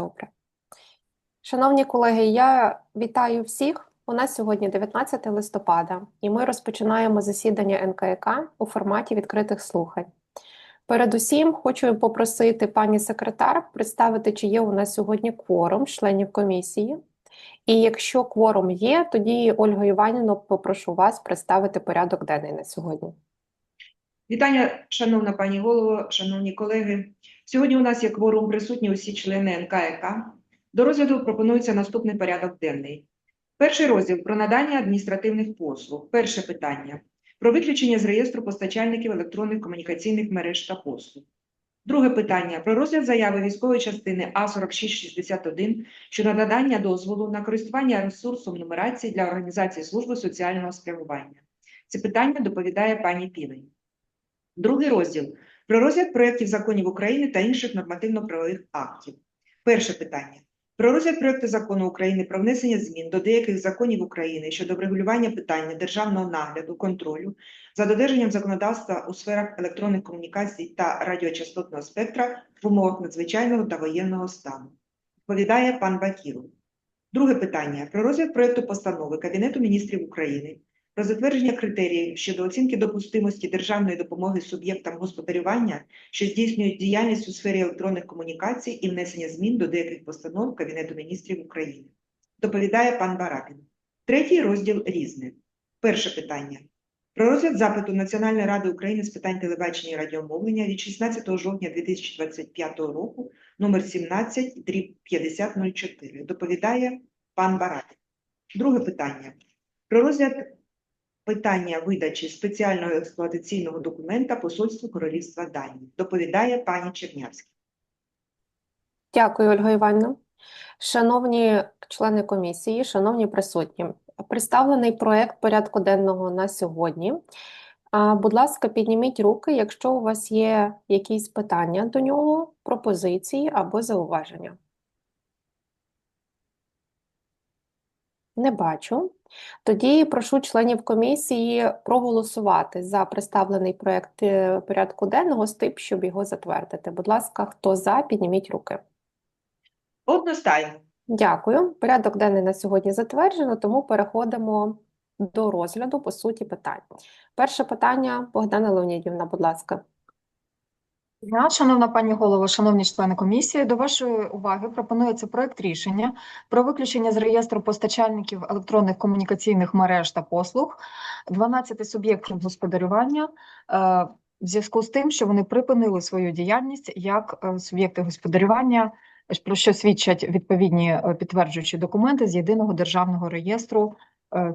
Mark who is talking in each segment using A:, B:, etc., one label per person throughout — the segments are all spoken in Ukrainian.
A: Добре. Шановні колеги, я вітаю всіх. У нас сьогодні 19 листопада, і ми розпочинаємо засідання НКК у форматі відкритих слухань. Передусім, хочу попросити пані секретар представити, чи є у нас сьогодні кворум членів комісії. І якщо кворум є, тоді Ольга Іванівна, попрошу вас представити порядок денний на сьогодні.
B: Вітання, шановна пані голово, шановні колеги. Сьогодні у нас є кворум присутні усі члени НКК. До розгляду пропонується наступний порядок денний. Перший розділ про надання адміністративних послуг. Перше питання про виключення з реєстру постачальників електронних комунікаційних мереж та послуг. Друге питання про розгляд заяви військової частини А4661 щодо надання дозволу на користування ресурсом нумерації для організації служби соціального спрямування. Це питання доповідає пані Півень. Другий розділ про розгляд проєктів законів України та інших нормативно-правових актів. Перше питання. Про розгляд проєкту закону України про внесення змін до деяких законів України щодо врегулювання питання державного нагляду, контролю за додержанням законодавства у сферах електронних комунікацій та радіочастотного спектра в умовах надзвичайного та воєнного стану. Відповідає пан Бакіров. Друге питання. Про розгляд проєкту постанови Кабінету міністрів України про затвердження критеріїв щодо оцінки допустимості державної допомоги суб'єктам господарювання, що здійснюють діяльність у сфері електронних комунікацій і внесення змін до деяких постанов Кабінету міністрів України. Доповідає пан Барабін. Третій розділ різне. Перше питання. Про розгляд запиту Національної ради України з питань телебачення і радіомовлення від 16 жовтня 2025 року номер 17 дріб 5004. Доповідає пан Барабін. Друге питання. Про розгляд питання видачі спеціального експлуатаційного документа Посольству Королівства Данії. Доповідає пані Чернявська.
A: Дякую, Ольга Іванівна. Шановні члени комісії, шановні присутні, представлений проект порядку денного на сьогодні. Будь ласка, підніміть руки, якщо у вас є якісь питання до нього, пропозиції або зауваження. Не бачу. Тоді прошу членів комісії проголосувати за представлений проект е, порядку денного з тим, щоб його затвердити. Будь ласка, хто за, підніміть руки.
B: Одностайно.
A: Дякую. Порядок денний на сьогодні затверджено, тому переходимо до розгляду по суті питань. Перше питання, Богдана Леонідівна, будь ласка.
C: Дня, шановна пані голово, шановні члени комісії, до вашої уваги пропонується проект рішення про виключення з реєстру постачальників електронних комунікаційних мереж та послуг 12 суб'єктів господарювання е, в зв'язку з тим, що вони припинили свою діяльність як е, суб'єкти господарювання, про що свідчать відповідні е, підтверджуючі документи з єдиного державного реєстру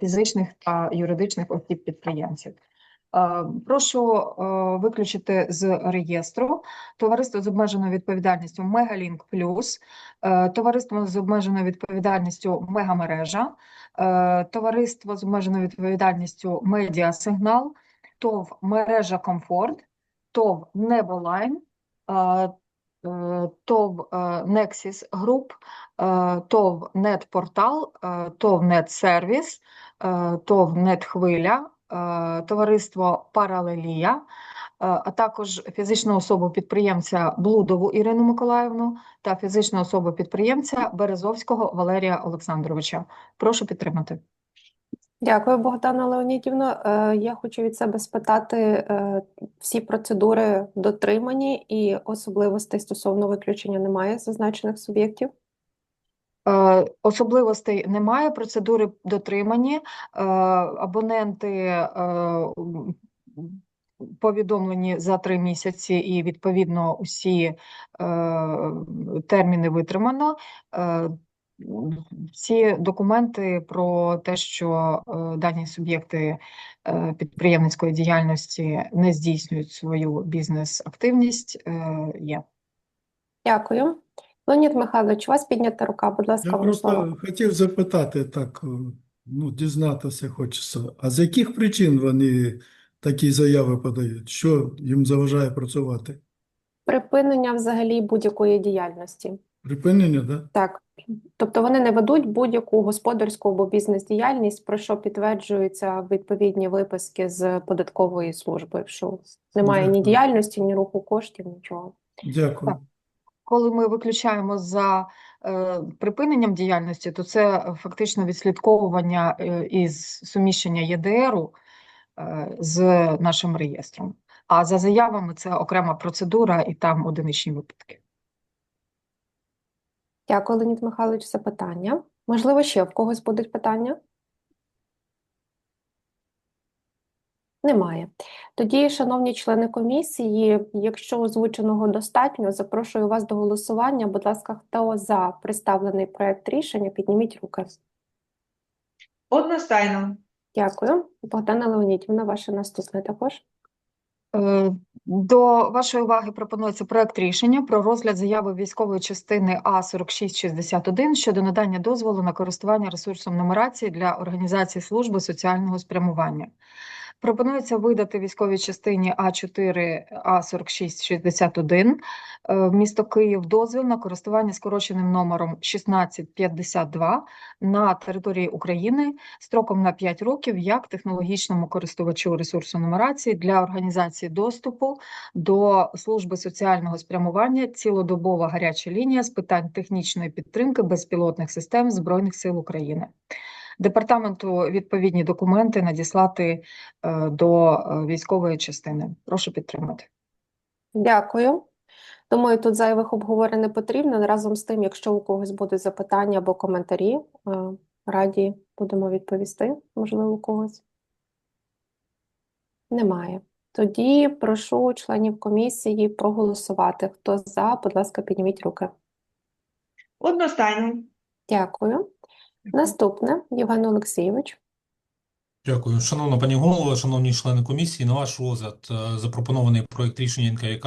C: фізичних та юридичних осіб підприємців. Е, Прошу е, виключити з реєстру. Товариство з обмеженою відповідальністю Мегалінк Плюс, е, товариство з обмеженою відповідальністю Мегамережа, товариство з обмеженою відповідальністю Медіасигнал, ТОВ Мережа Комфорт, ТОВ Неболайн, ТОВ Nexis Group, ТОВ Нетпортал, ТОВ Нетсервіс, ТОВ Нетхвиля, товариство Паралелія, е, а також фізичну особу підприємця Блудову Ірину Миколаївну та фізичну особу підприємця Березовського Валерія Олександровича. Прошу підтримати.
A: Дякую, Богдана Леонідівна. Е, Я хочу від себе спитати, е, всі процедури дотримані і особливостей стосовно виключення немає зазначених суб'єктів?
C: Е, Особливостей немає, процедури дотримані. Е, Абоненти е, повідомлені за три місяці, і відповідно усі терміни витримано. Всі документи про те, що дані суб'єкти підприємницької діяльності не здійснюють свою бізнес-активність, є.
A: Дякую. Леонід Михайлович, у вас піднята рука, будь ласка,
D: Я
A: вам слово.
D: хотів запитати так, е, ну, дізнатися хочеться. А з яких причин вони такі заяви подають? Що їм заважає працювати?
A: Припинення взагалі будь-якої діяльності.
D: Припинення, да?
A: Так, тобто вони не ведуть будь-яку господарську або бізнес-діяльність, про що підтверджуються відповідні виписки з податкової служби, що немає ні діяльності, ні руху коштів, нічого.
D: Дякую.
C: Так. Коли ми виключаємо за е, припиненням діяльності, то це фактично відслідковування е, із суміщення ЄДРу е, з нашим реєстром. А за заявами це окрема процедура і там одиничні випадки.
A: Дякую, Леонід Михайлович, за питання. Можливо, ще в когось будуть питання? Немає. Тоді, шановні члени комісії, якщо озвученого достатньо, запрошую вас до голосування. Будь ласка, хто за представлений проект рішення, підніміть руки.
B: Одностайно.
A: Дякую. Богдана Леонідівна, ваше наступне також.
C: Е, До вашої уваги пропонується проект рішення про розгляд заяви військової частини А4661 щодо надання дозволу на користування ресурсом нумерації для організації служби соціального спрямування. Пропонується видати військовій частині А4 А4661 е, місто Київ дозвіл на користування скороченим номером 1652 на території України строком на 5 років як технологічному користувачу ресурсу нумерації для організації доступу до служби соціального спрямування цілодобова гаряча лінія з питань технічної підтримки безпілотних систем Збройних сил України. Департаменту відповідні документи надіслати е, до е, військової частини. Прошу підтримати.
A: Дякую. Думаю, тут зайвих обговорень не потрібно. Разом з тим, якщо у когось будуть запитання або коментарі, е, раді будемо відповісти, можливо, у когось. Немає. Тоді прошу членів комісії проголосувати. Хто за, будь ласка, підніміть руки.
B: Одностайно.
A: Дякую. Наступне, Євген Олексійович.
E: Дякую. Шановна пані голово, шановні члени комісії, на ваш розгляд е, запропонований проект рішення НКЯК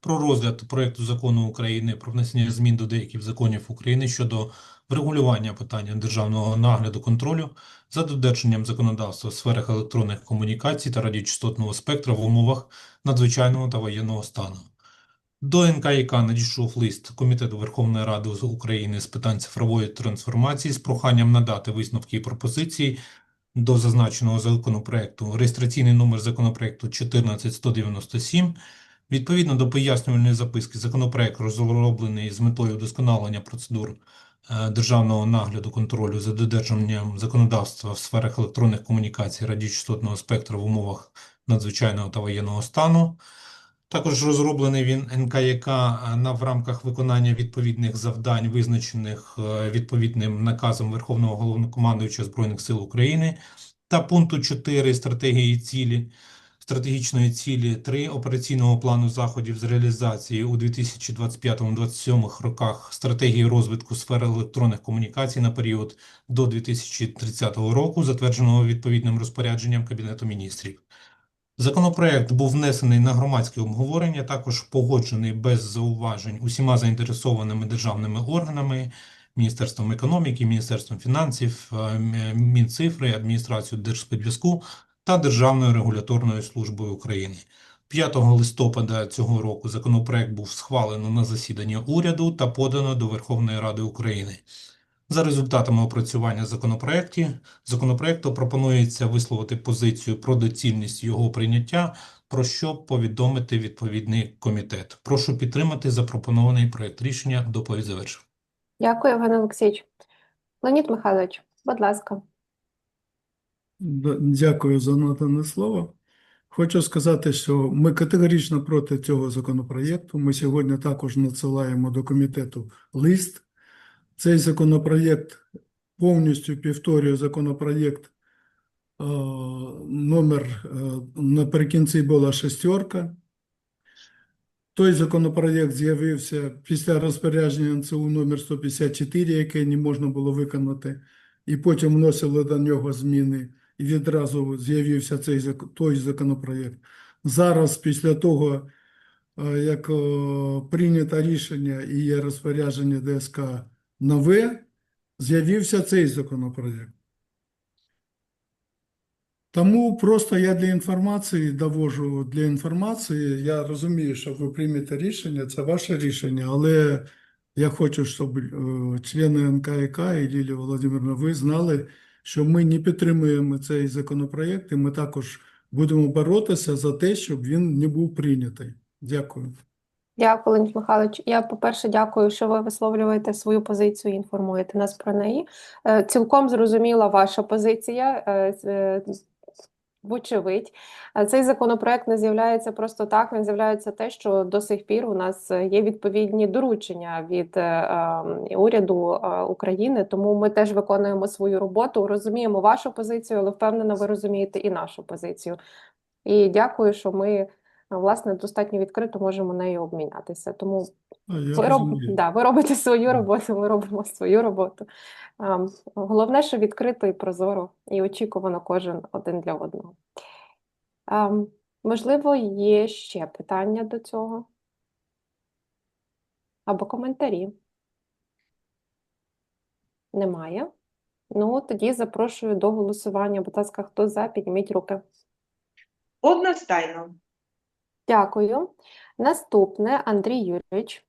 E: про розгляд проекту закону України про внесення змін до деяких законів України щодо врегулювання питання державного нагляду контролю за додержанням законодавства в сферах електронних комунікацій та радіочастотного спектра в умовах надзвичайного та воєнного стану. До НКЯК надійшов лист Комітету Верховної Ради України з питань цифрової трансформації з проханням надати висновки і пропозиції до зазначеного законопроекту. Реєстраційний номер законопроекту 14197. Відповідно до пояснювальної записки, законопроект розроблений з метою вдосконалення процедур е, державного нагляду контролю за додержанням законодавства в сферах електронних комунікацій радіочастотного спектру в умовах надзвичайного та воєнного стану. Також розроблений він НКЯК е, на в рамках виконання відповідних завдань, визначених е, відповідним наказом Верховного Головнокомандуюча Збройних сил України та пункту 4 стратегії цілі стратегічної цілі 3 операційного плану заходів з реалізації у 2025-2027 роках стратегії розвитку сфери електронних комунікацій на період до 2030 року, затвердженого відповідним розпорядженням Кабінету міністрів. Законопроект був внесений на громадське обговорення, також погоджений без зауважень усіма заінтересованими державними органами, Міністерством економіки, Міністерством фінансів, е, Мінцифри, Адміністрацією Держспецзв'язку та Державною регуляторною службою України. 5 листопада цього року законопроект був схвалено на засіданні уряду та подано до Верховної Ради України. За результатами опрацювання законопроекті, законопроекту пропонується висловити позицію про доцільність його прийняття, про що повідомити відповідний комітет. Прошу підтримати запропонований проект рішення. Доповідь завершив.
A: Дякую, Євген Олексійович. Леонід Михайлович, будь ласка.
D: Дякую за надане слово. Хочу сказати, що ми категорично проти цього законопроєкту. Ми сьогодні також надсилаємо до комітету лист. Цей законопроєкт повністю повторює законопроєкт е, номер е, наприкінці була шестерка. Той законопроєкт з'явився після розпорядження НЦУ номер 154, яке не можна було виконати, і потім вносили до нього зміни, і відразу з'явився цей той законопроєкт. Зараз, після того, е, як прийнято рішення і є розпорядження ДСК нове, з'явився цей законопроєкт. Тому просто я для інформації довожу для інформації. Я розумію, що ви приймете рішення, це ваше рішення, але я хочу, щоб е, члени НКК і Лілія Володимирівна, ви знали, що ми не підтримуємо цей законопроєкт, і ми також будемо боротися за те, щоб він не був прийнятий. Дякую.
A: Дякую, Леонід Михайлович. Я, по-перше, дякую, що ви висловлюєте свою позицію і інформуєте нас про неї. Е, Цілком зрозуміла ваша позиція. е, е, Вочевидь, цей законопроект не з'являється просто так. Він з'являється те, що до сих пір у нас є відповідні доручення від е, е, уряду е, України. Тому ми теж виконуємо свою роботу, розуміємо вашу позицію, але впевнена, ви розумієте і нашу позицію. І дякую, що ми власне достатньо відкрито можемо нею обмінятися. Тому
D: я
A: ви, роб... да, ви робите свою роботу, ми робимо свою роботу. Ем, Головне, що відкрито і прозоро, і очікувано кожен один для одного. Ем, Можливо, є ще питання до цього? Або коментарі? Немає. Ну, тоді запрошую до голосування. Будь ласка, хто за, підніміть руки.
B: Одностайно.
A: Дякую. Наступне Андрій Юрійович.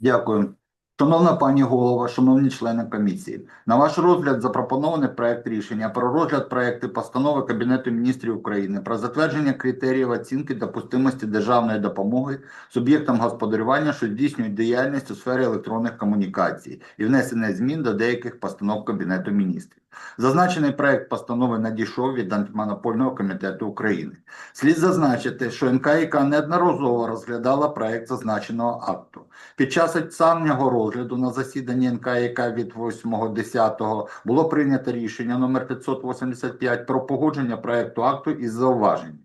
F: Дякую. Шановна пані голова, шановні члени комісії, на ваш розгляд запропонований проект рішення про розгляд проекту постанови Кабінету міністрів України про затвердження критеріїв оцінки допустимості державної допомоги суб'єктам господарювання, що здійснюють діяльність у сфері електронних комунікацій і внесення змін до деяких постанов Кабінету міністрів. Зазначений проект постанови надійшов від Антимонопольного комітету України. Слід зазначити, що НКІК неодноразово розглядала проект зазначеного акту. Під час самого розгляду на засіданні НКІК від 8.10 було прийнято рішення номер 585 про погодження проекту акту із зауваженням.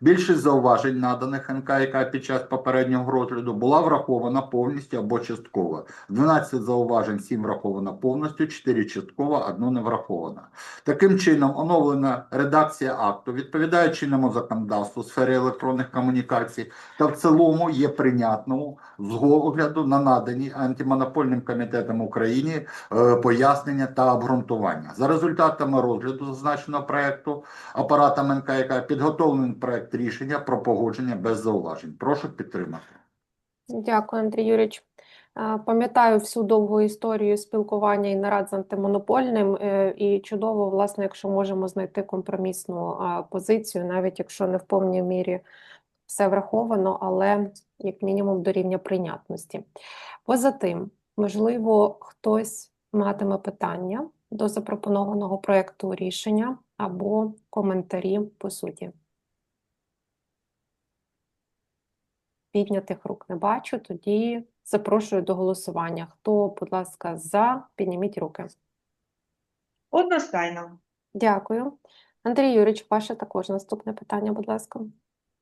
F: Більшість зауважень, наданих НКЯК під час попереднього розгляду, була врахована повністю або частково. З 12 зауважень 7 враховано повністю, 4 частково, 1 не враховано. Таким чином, оновлена редакція акту відповідає чинному законодавству у сфері електронних комунікацій та в цілому є прийнятною з огляду на надані антимонопольним комітетом України е, пояснення та обґрунтування. За результатами розгляду зазначеного проекту апаратом НКК підготовлений проект рішення про погодження без зауважень. Прошу підтримати.
A: Дякую, Андрій Юрійович. Е, Пам'ятаю всю довгу історію спілкування і нарад з антимонопольним, е, і чудово, власне, якщо можемо знайти компромісну е, позицію, навіть якщо не в повній мірі все враховано, але як мінімум до рівня прийнятності. Поза тим, можливо, хтось матиме питання до запропонованого проекту рішення або коментарі по суті. Піднятих рук не бачу, тоді запрошую до голосування. Хто, будь ласка, за, підніміть руки.
B: Одностайно.
A: Дякую. Андрій Юрійович, ваше також наступне питання, будь ласка.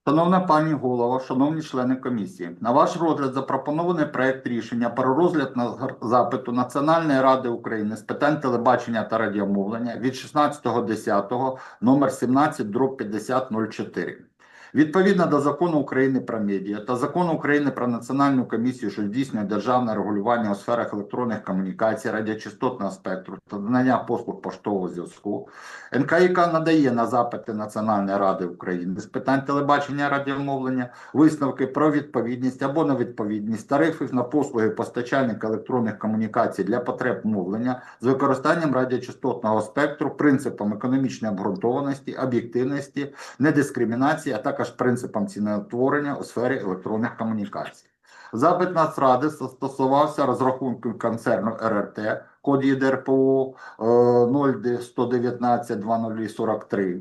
F: Шановна пані голова, шановні члени комісії, на ваш розгляд запропонований проект рішення про розгляд на запиту Національної ради України з питань телебачення та радіомовлення від 16.10 номер 17 дроб 5004. Відповідно до закону України про медіа та закону України про Національну комісію, що здійснює державне регулювання у сферах електронних комунікацій, радіочастотного спектру та надання послуг поштового зв'язку, НКІК надає на запити Національної ради України з питань телебачення радіомовлення висновки про відповідність або невідповідність тарифів на послуги постачальника електронних комунікацій для потреб мовлення з використанням радіочастотного спектру, принципам економічної обґрунтованості, об'єктивності, недискримінації, а також принципам ціноутворення у сфері електронних комунікацій. Запит Нацради стосувався розрахунку концерну РРТ, код ЄДРПО е, 0119-0043.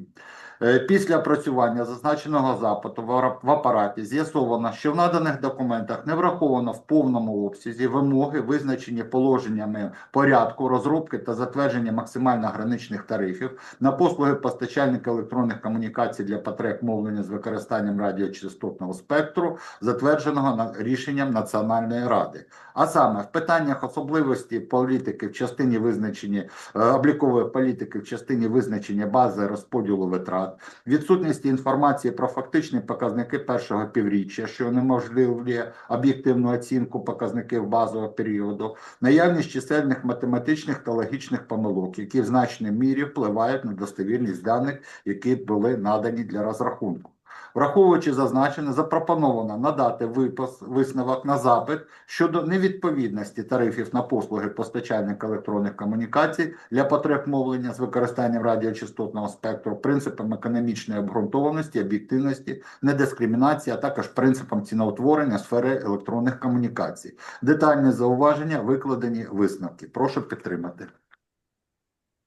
F: Е, Після опрацювання зазначеного запиту в апараті з'ясовано, що в наданих документах не враховано в повному обсязі вимоги, визначені положеннями порядку розробки та затвердження максимально граничних тарифів на послуги постачальника електронних комунікацій для потреб мовлення з використанням радіочастотного спектру, затвердженого рішенням Національної ради. А саме в питаннях особливості політики в частині визначення е, облікової політики в частині визначення бази розподілу витрат, відсутності інформації про фактичні показники першого півріччя, що неможливлює об'єктивну оцінку показників базового періоду, наявність чисельних математичних та логічних помилок, які в значній мірі впливають на достовірність даних, які були надані для розрахунку. Враховуючи зазначене, запропоновано надати випис, висновок на запит щодо невідповідності тарифів на послуги постачальника електронних комунікацій для потреб мовлення з використанням радіочастотного спектру принципам економічної обґрунтованості, об'єктивності, недискримінації, а також принципам ціноутворення сфери електронних комунікацій. Детальні зауваження викладені висновки. Прошу підтримати.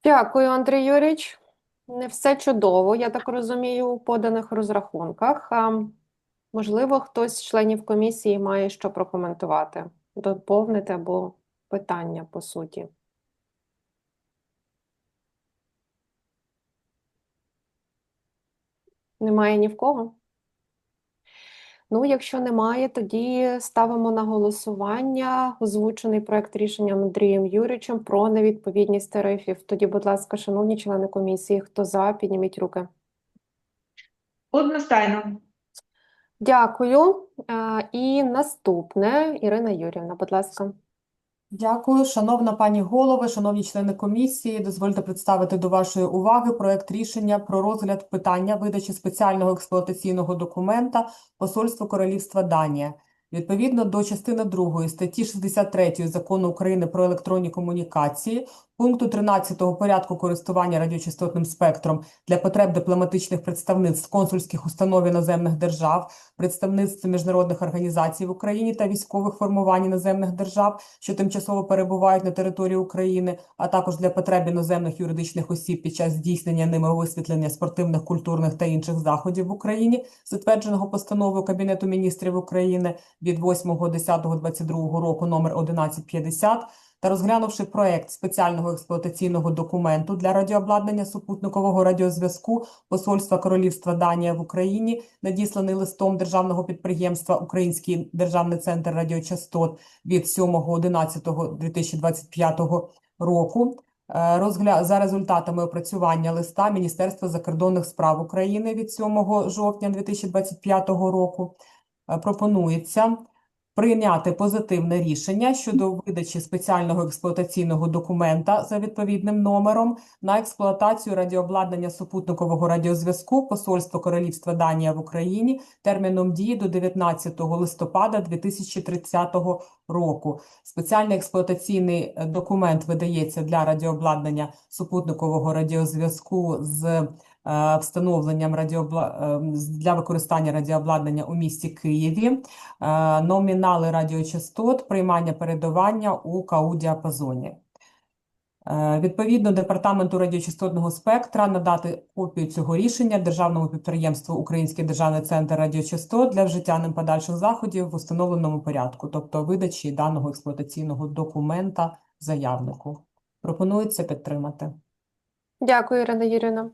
A: Дякую, Андрій Юрійович. Не все чудово, я так розумію, у поданих розрахунках. Можливо, хтось з членів комісії має що прокоментувати, доповнити або питання по суті. Немає ні в кого? Ну, якщо немає, тоді ставимо на голосування озвучений проект рішення Андрієм Юрійовичем про невідповідність тарифів. Тоді, будь ласка, шановні члени комісії, хто за, підніміть руки.
B: Одностайно.
A: Дякую. І наступне, Ірина Юрівна, будь ласка.
G: Дякую, шановна пані голово, шановні члени комісії. Дозвольте представити до вашої уваги проект рішення про розгляд питання видачі спеціального експлуатаційного документа Посольству Королівства Данія. Відповідно до частини 2 статті 63 Закону України про електронні комунікації, пункту 13 порядку користування радіочастотним спектром для потреб дипломатичних представництв консульських установ іноземних держав, представництв міжнародних організацій в Україні та військових формувань іноземних держав, що тимчасово перебувають на території України, а також для потреб іноземних юридичних осіб під час здійснення ними висвітлення спортивних, культурних та інших заходів в Україні, затвердженого постановою Кабінету міністрів України від 8.10.22 року номер 1150, та розглянувши проект спеціального експлуатаційного документу для радіообладнання супутникового радіозв'язку Посольства Королівства Данія в Україні, надісланий листом державного підприємства Український державний центр радіочастот від 7.11.2025 року. Е, Розгля... За результатами опрацювання листа Міністерства закордонних справ України від 7 жовтня 2025 року е, пропонується прийняти позитивне рішення щодо видачі спеціального експлуатаційного документа за відповідним номером на експлуатацію радіообладнання супутникового радіозв'язку Посольства Королівства Данія в Україні терміном дії до 19 листопада 2030 року. Спеціальний експлуатаційний е, документ видається для радіообладнання супутникового радіозв'язку з встановленням радіобла... е, для використання радіообладнання у місті Києві, е, номінали радіочастот, приймання передавання у КАУ-діапазоні. Е, Відповідно Департаменту радіочастотного спектра надати копію цього рішення Державному підприємству Український державний центр радіочастот для вжиття ним подальших заходів в установленому порядку, тобто видачі даного експлуатаційного документа заявнику. Пропонується підтримати.
A: Дякую, Ірина Юрівна.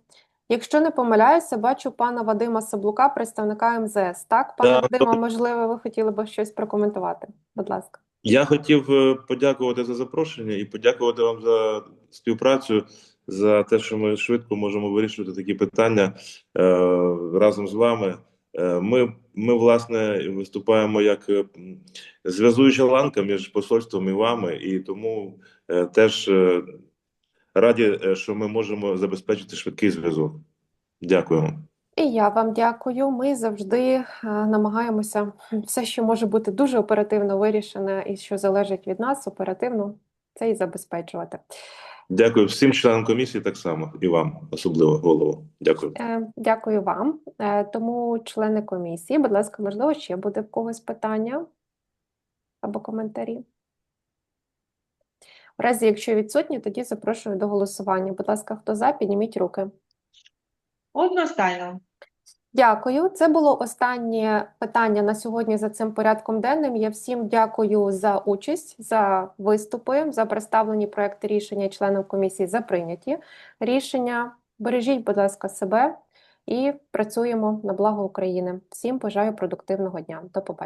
A: Якщо не помиляюся, бачу пана Вадима Саблука, представника МЗС. Так, пане
H: Так.
A: Вадиме, можливо, ви хотіли б щось прокоментувати. Будь ласка.
H: Я хотів е, подякувати за запрошення і подякувати вам за співпрацю, за те, що ми швидко можемо вирішувати такі питання е, разом з вами. Е, Ми, ми, власне, виступаємо як е, зв'язуюча ланка між посольством і вами, і тому е, теж е, раді, е, що ми можемо забезпечити швидкий зв'язок. Дякую.
A: І я вам дякую. Ми завжди е, намагаємося все, що може бути дуже оперативно вирішене і що залежить від нас, оперативно це і забезпечувати.
H: Дякую всім членам комісії, так само і вам, особливо голову. Дякую.
A: Е, Дякую вам. Тому, члени комісії, будь ласка, можливо, ще буде в когось питання або коментарі. В разі, якщо відсутні, тоді запрошую до голосування. Будь ласка, хто за, підніміть руки.
B: Одностайно.
A: Дякую. Це було останнє питання на сьогодні за цим порядком денним. Я всім дякую за участь, за виступи, за представлені проекти рішення і членам комісії за прийняті рішення. Бережіть, будь ласка, себе і працюємо на благо України. Всім бажаю продуктивного дня. До побачення.